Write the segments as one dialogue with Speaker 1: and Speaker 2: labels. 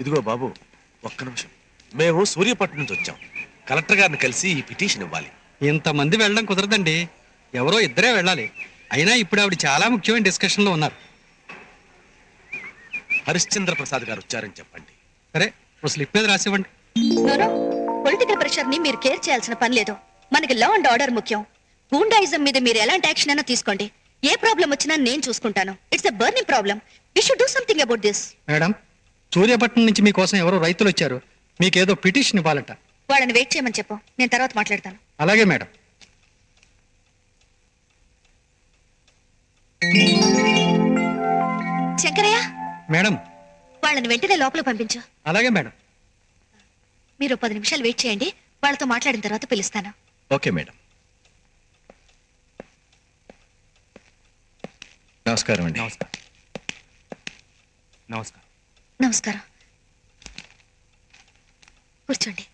Speaker 1: ఇదిగో బాబు ఒక్క నిమిషం. మేము సూర్యపట్నం నుంచి వచ్చాం. కలెక్టర్ గారిని కలిసి ఈ పిటిషన్ ఇవ్వాలి.
Speaker 2: ఇంతమంది వెళ్ళడం కుదరదండి. ఎవరో ఇద్దరే వెళ్ళాలి. అయినా ఇప్పుడు ఆవిడ చాలా ముఖ్యమైన డిస్కషన్లో ఉన్నారు.
Speaker 1: హరిశ్చంద్ర ప్రసాద్ గారు వచ్చారని చెప్పండి.
Speaker 2: సరే ఓ స్లిప్ మీద రాసివ్వండి.
Speaker 3: పొలిటికల్ ప్రెషర్ని మీరు కేర్ చేయాల్సిన పని లేదు. మనకి లా అండ్ ఆర్డర్ ముఖ్యం. గూండాయిజం మీద మీరు ఎలాంటి యాక్షన్ అయినా తీసుకోండి. ఏ ప్రాబ్లం వచ్చినా నేను చూసుకుంటాను. It's a burning problem we should do something about this
Speaker 2: madam Suryapatnam నుంచి మీకోసం ఎవరో రైతులు వచ్చారు. మీకేదో పిటిషన్ ఇవ్వాలట.
Speaker 3: వాళ్ళని వెయిట్ చేయమని చెప్పు. నేను తర్వాత మాట్లాడతాను.
Speaker 2: అలాగే మేడం.
Speaker 3: శంకరయ్య!
Speaker 2: మేడం.
Speaker 3: వాళ్ళని వెంటనే లోపల పంపించు.
Speaker 2: అలాగే మేడం.
Speaker 3: మీరు పది నిమిషాలు వెయిట్ చేయండి. వాళ్ళతో మాట్లాడిన తర్వాత పిలుస్తాను.
Speaker 1: Okay madam. నమస్కారం అండి.
Speaker 4: నమస్కారం. నమస్కారం.
Speaker 3: నమస్కారం. కూర్చోండి.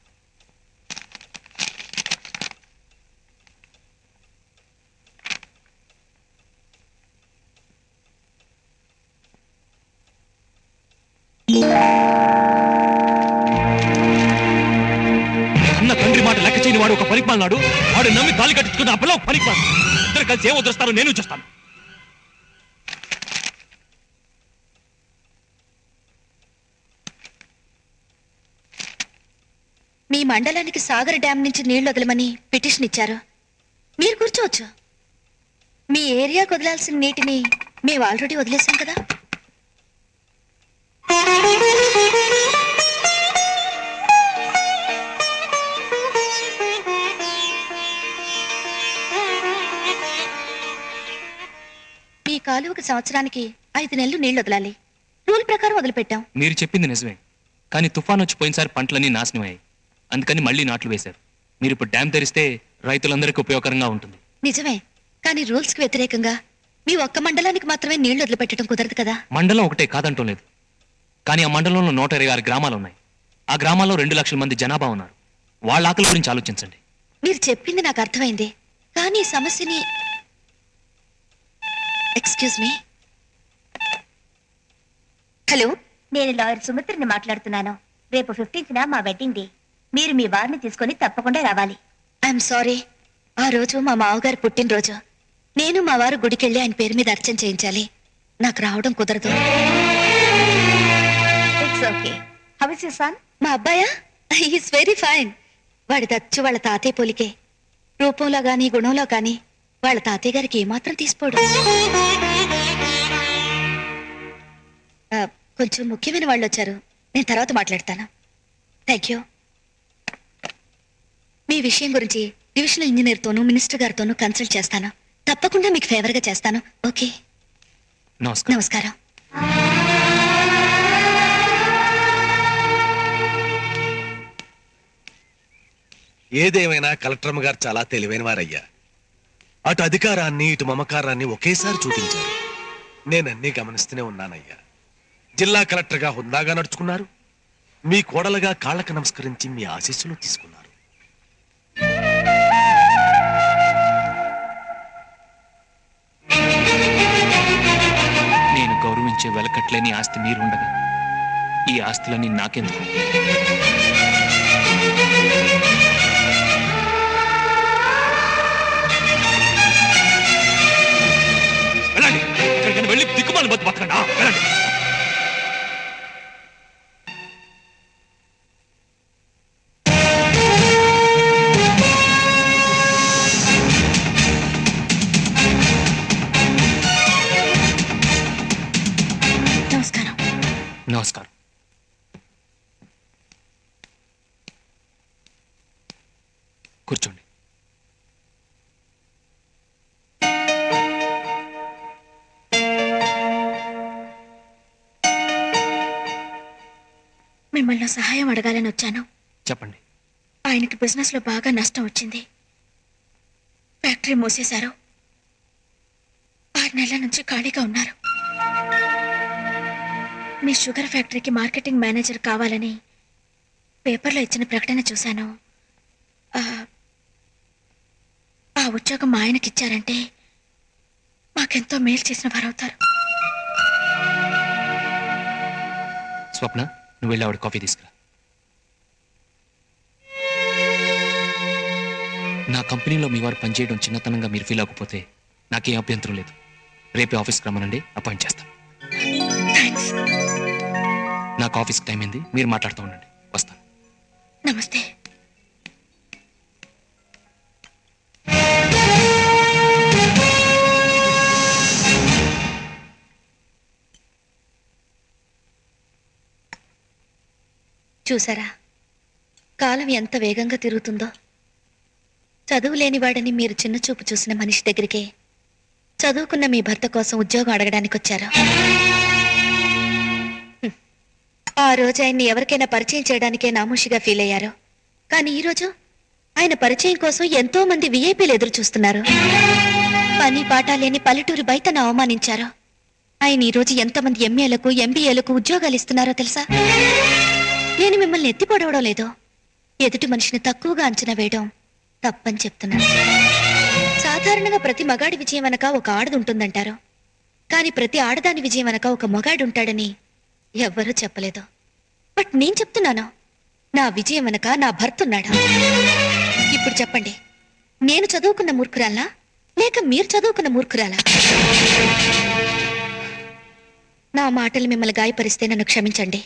Speaker 4: అన్న తండ్రి మాట లెక్క చేయని వాడు ఒక పనికిమాలినాడు వాడు నమ్మి తాలి కట్టించుకున్న ఆ పిల్ల ఒక పనికిమాలి ఇద్దరు కలిసి ఏం వదిలేస్తారో నేను చూస్తాను.
Speaker 3: మీ మండలానికి సాగర్ డ్యాం నుంచి నీళ్ళు వదలమని పిటిషన్ ఇచ్చారు. మీరు కూర్చోవచ్చు. మీ ఏరియాకు వదలాల్సిన నీటిని మేము ఆల్రెడీ వదిలేసాం కదా. మీ కాలువకు సంవత్సరానికి ఐదు నెలలు నీళ్ళు వదలాలి. రూల్ ప్రకారం వదిలిపెట్టాం.
Speaker 4: మీరు చెప్పింది నిజమే. కానీ తుఫాన్ వచ్చి పోయినసారి పంటలన్నీ నాశనమయ్యాయి. అందుకని మళ్ళీ నాట్లు వేశారు. మీరు ఇప్పుడు డ్యామ్ తెరిస్తే రైతులందరికీ ఉపయోగకరంగా ఉంటుంది.
Speaker 3: నిజమే. కానీ రూల్స్కి వ్యతిరేకంగా మీ ఒక్క మండలానికి మాత్రమే నీళ్ళు వదిలిపెట్టడం కుదరదు కదా?
Speaker 4: మండలం ఒకటే కాదంటం లేదు కానీ ఆ మండలంలో నూట ఇరవై ఆరు గ్రామాలు ఉన్నాయి. ఆ గ్రామాల్లో రెండు లక్షల మంది జనాభా ఉన్నారు. వాళ్ళ ఆకలి గురించి ఆలోచించండి.
Speaker 3: మీరు చెప్పింది నాకు అర్థమైంది. కానీ ఈ సమస్యని ఎక్స్క్యూజ్ మీ హలో
Speaker 5: నేను లాయర్ సుమిత్రని మాట్లాడుతున్నాను. రేపు ఫిఫ్టీన్త్న మా వెడ్డింగ్ డే మీరు మీ వారిని తీసుకొని తప్పకుండా రావాలి.
Speaker 3: ఐఎమ్ సారీ ఆ రోజు మా మావగారు పుట్టినరోజు. నేను మా వారు గుడికెళ్ళి ఆయన పేరు మీద అర్చన చేయించాలి. నాకు రావడం కుదరదు.
Speaker 5: It's okay how is your son
Speaker 3: మా అబ్బాయా? ఈస్ వెరీ ఫైన్ వాడి దచ్చు వాళ్ళ తాతయ్య పోలికే. రూపంలో గాని గుణంలో గాని వాళ్ళ తాతయ్య గారికి ఏమాత్రం తీసిపోడు. ఆ, కొంచెం ముఖ్యమైన వాళ్ళు వచ్చారు. నేను తర్వాత మాట్లాడతాను. థ్యాంక్ యూ మీ విషయం గురించి డివిజనల్ ఇంజనీర్తోనూ మినిస్టర్ గారితోనూ కన్సల్ట్ చేస్తాను. తప్పకుండా మీకు ఫేవర్గా చేస్తాను. ఓకే.
Speaker 4: నమస్కారం.
Speaker 3: నమస్కారం.
Speaker 1: ఏదేమైనా కలెక్టర్ గారు చాలా తెలివైన వారయ్యా అటు అధికారాన్ని ఇటు మమకారాన్ని ఒకేసారి చూపించారు. నేనన్నీ గమనిస్తూనే ఉన్నానయ్యా. జిల్లా కలెక్టర్గా హుందాగా నడుచుకున్నారు. మీ కోడలుగా కాళ్ళకు నమస్కరించి మీ ఆశీస్సులు తీసుకున్నారు.
Speaker 4: గౌరవించే వెలకట్లేని ఆస్తి మీరుండగా ఈ ఆస్తులన్నీ నాకెందుకు? వెళ్ళండి. వెళ్ళి దిక్కుమాలి బతు బతకండి వెళ్ళండి.
Speaker 3: మిమ్మల్ని సహాయం అడగాలని వచ్చాను.
Speaker 4: చెప్పండి.
Speaker 3: ఆయనకి బిజినెస్లో బాగా నష్టం వచ్చింది. ఫ్యాక్టరీ మూసేశారు. ఆరు నెలల నుంచి ఖాళీగా ఉన్నారు. మీ షుగర్ ఫ్యాక్టరీకి మార్కెటింగ్ మేనేజర్ కావాలని పేపర్లో ఇచ్చిన ప్రకటన చూశాను. ఆ, ఆ ఉద్యోగం మా ఆయనకి ఇచ్చారంటే మాకెంతో మేలు చేసిన వారవుతారు
Speaker 4: స్వప్న? నువ్వు వెళ్ళి ఆవిడ కాఫీ తీసుకురా. నా కంపెనీలో మీ వారు పనిచేయడం చిన్నతనంగా మీరు ఫీల్ అవ్వకపోతే నాకేం అభ్యంతరం లేదు. రేపే ఆఫీస్కి రమ్మనండి అపాయింట్ చేస్తాను నాకు ఆఫీస్కి టైం అయింది మీరు మాట్లాడుతూ ఉండండి. వస్తాను.
Speaker 3: నమస్తే. చూసారా? కాలం ఎంత వేగంగా తిరుగుతుందో. చదువు లేనివాడని మీరు చిన్న చూపు చూసిన మనిషి దగ్గరికే చదువుకున్న మీ భర్త కోసం ఉద్యోగం అడగడానికి వచ్చారు ఆ రోజు ఆయన్ని ఎవరికైనా పరిచయం చేయడానికే నామోషిగా ఫీల్ అయ్యారు. కానీ ఈరోజు ఆయన పరిచయం కోసం ఎంతో మంది విఐపీలు ఎదురు చూస్తున్నారు. పని పాట లేని పల్లెటూరు బయటను అవమానించారు. ఆయన ఈరోజు ఎంతమంది ఎంఏలకు ఎంబీఏలకు ఉద్యోగాలు ఇస్తున్నారో తెలుసా? నేను మిమ్మల్ని ఎత్తిపడవడం లేదు. ఎదుటి మనిషిని తక్కువగా అంచనా వేయడం తప్పని చెప్తున్నాను. సాధారణంగా ప్రతి మగాడి విజయం వెనక ఒక ఆడది ఉంటుందంటారు. కానీ ప్రతి ఆడదాని విజయం వెనక ఒక మగాడు ఉంటాడని ఎవ్వరూ చెప్పలేదు. బట్ నేను చెప్తున్నాను నా విజయం వెనక నా భర్త ఉన్నాడు? ఇప్పుడు చెప్పండి నేను చదువుకున్న మూర్ఖురాలా లేక మీరు చదువుకున్న మూర్ఖురాలా? నా మాటలు మిమ్మల్ని గాయపరిస్తే నన్ను క్షమించండి.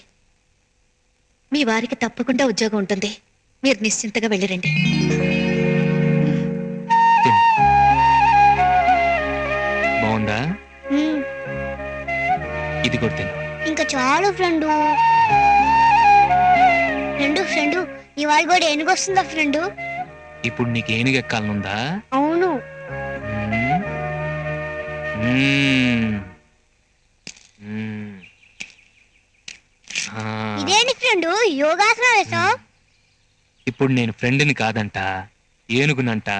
Speaker 3: మీ వారికి తప్పకుండా ఉద్యోగం ఉంటుంది. మీరు నిశ్చింతగా వెళ్ళిరండి.
Speaker 4: బాగుందా? ఇది కూడా తిను.
Speaker 6: ఇంకా చాలు ఫ్రెండు. ఫ్రెండు ఫ్రెండు ఇవాళ కూడా ఎనుగొస్తుందా ఫ్రెండు?
Speaker 4: ఇప్పుడు నీకు ఏనుగు ఎక్కాలనుందా?
Speaker 6: అవును.
Speaker 4: మ్మ్. మ్మ్. మ్మ్. ఆ,
Speaker 6: ఫ్రెండు యోగాసనం వేసావు
Speaker 4: ఇప్పుడు నేను ఫ్రెండ్ని కాదంట ఏనుగునంట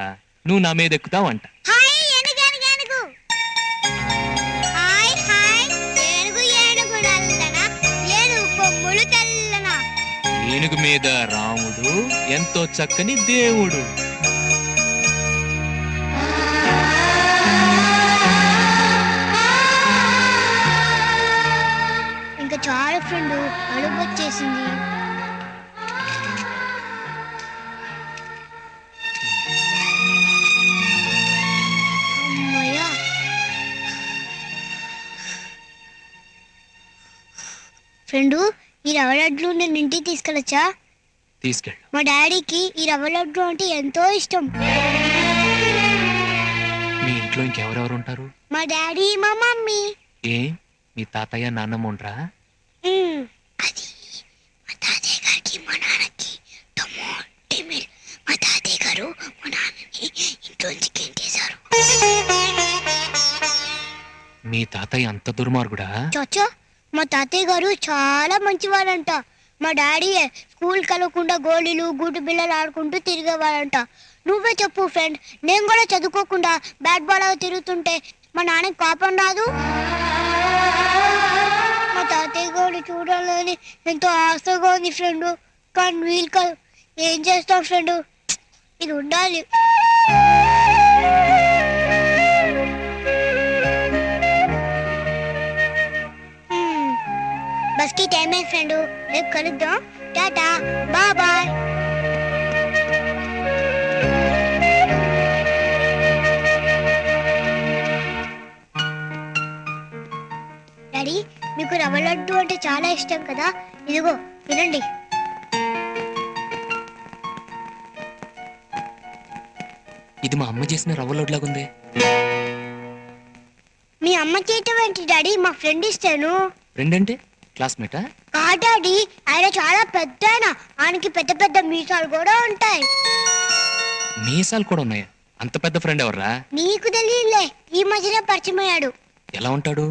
Speaker 4: నువ్వు నా మీద ఎక్కుతావంట
Speaker 6: హాయ్ ఏనుగు ఏనుగు ఏనుగు. హాయ్ హాయ్ ఏనుగు ఏనుగు నల్లనా ఏనుగు కొమ్ములు తెల్లనా.
Speaker 4: ఏనుగు మీద రాముడు ఎంతో చక్కని దేవుడు.
Speaker 6: అడుగు వచ్చేసింది ఫ్రెండు ఈ రవ్వ లడ్లు నేను ఇంటికి తీసుకెళ్ళచ్చా?
Speaker 4: తీసుకెళ్ళు.
Speaker 6: మా డాడీకి ఈ రవ్వ లడ్డు అంటే ఎంతో ఇష్టం.
Speaker 4: మీ ఇంట్లో ఇంకెవరెవరు ఉంటారు?
Speaker 6: మా డాడీ మా మమ్మీ.
Speaker 4: ఏ? మీ తాతయ్య నాన్నమ్మ ఉండరా
Speaker 6: మ్మ్. అది మా తాతయ్య గారికి మా నాన్నకి తమ్ము టిమిల్ మా తాతయ్య గారు మా నాన్నని ఇంట్లోంచి గెంటేశారు
Speaker 4: మీ తాతయ్య అంత దుర్మార్గుడా?
Speaker 6: చచ్చా మా తాతయ్య గారు చాలా మంచివాడంట మా డాడీ స్కూల్ కలవకుండా గోళీలు గూటు బిళ్ళలు ఆడుకుంటూ తిరిగేవాడంట నువ్వే చెప్పు ఫ్రెండ్ నేను కూడా చదువుకోకుండా బ్యాట్ బాల్ తిరుగుతుంటే మా నాన్నకి కోపం రాదు? మా తాతయ్య గారు చూడాలని ఎంతో ఆశగా ఉంది ఫ్రెండ్. కానీ వీలు కాదు. ఏం చేస్తాం ఫ్రెండ్? ఇది ఉండాలి. బస్కి టైం అయింది ఫ్రెండ్? రేపు కలుద్దాం. టాటా. Bye bye. డాడీ మీకు రవ్వ లడ్డు అంటే చాలా ఇష్టం కదా? ఇదిగో తినండి
Speaker 4: ఇది మా అమ్మ చేసిన రవ్వ లడ్లాగుంది
Speaker 6: మీ అమ్మ చేయటం ఏంటి డాడీ? మా ఫ్రెండ్ ఇస్తాను
Speaker 4: ఫ్రెండ్ అంటే? క్లాస్మేటా?
Speaker 6: కా డాడీ ఆయన చాలా పెద్ద ఆయన ఆయనకి పెద్ద పెద్ద మీసాలు కూడా ఉంటాయి.
Speaker 4: మీసాలు కూడా ఉన్నాయా? అంత పెద్ద ఫ్రెండ్ ఎవర్రా?
Speaker 6: నీకు తెలియలే ఈ మధ్యనే పరిచయం అయ్యాడు
Speaker 4: ఎలా ఉంటాడు?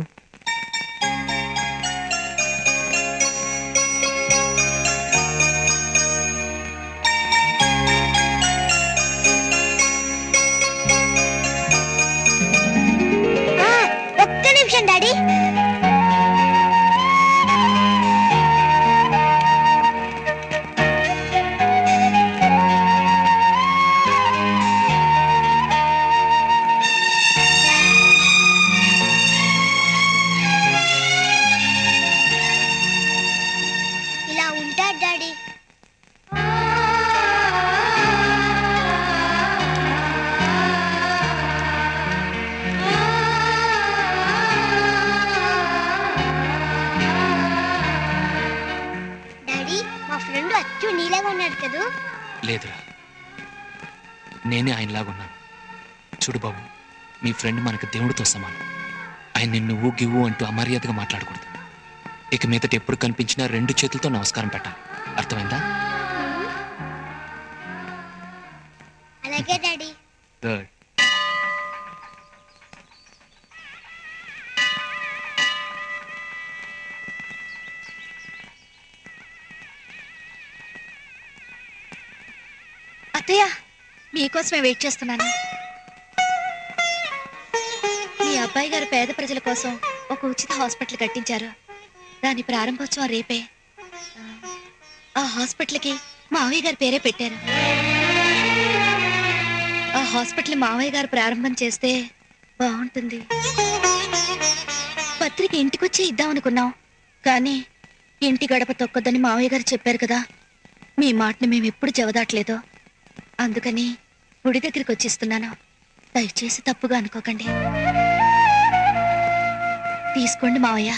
Speaker 6: కదూ?
Speaker 4: లేదురా. నేనే ఆయనలాగున్నాను చూడు బాబు మీ ఫ్రెండ్ మనకు దేవుడితో సమానం. ఆయన నిన్ను గివ్వు అంటూ అమర్యాదగా మాట్లాడకూడదు. ఇక మీదట ఎప్పుడు కనిపించినా రెండు చేతులతో నమస్కారం పెట్టాలి. అర్థమైందా?
Speaker 6: అలాగే డాడీ.
Speaker 3: మీకోసమే వెయిట్ చేస్తున్నాను. మీ అబ్బాయి గారు పేద ప్రజల కోసం ఒక ఉచిత హాస్పిటల్ కట్టించారు. దాని ప్రారంభోత్సవం రేపే. ఆ, హాస్పిటల్కి మావయ్య గారి పేరే పెట్టారు. ఆ హాస్పిటల్ మావయ్య గారు ప్రారంభం చేస్తే బాగుంటుంది. పత్రిక ఇంటికొచ్చి ఇద్దామనుకున్నాం కానీ ఇంటి గడప తొక్కదని మావయ్య గారు చెప్పారు కదా. మీ మాటను మేము ఎప్పుడు చెవదాట్లేదు. అందుకని గుడి దగ్గరికి వచ్చిస్తున్నాను. దయచేసి తప్పుగా అనుకోకండి. తీసుకోండి మావయ్య.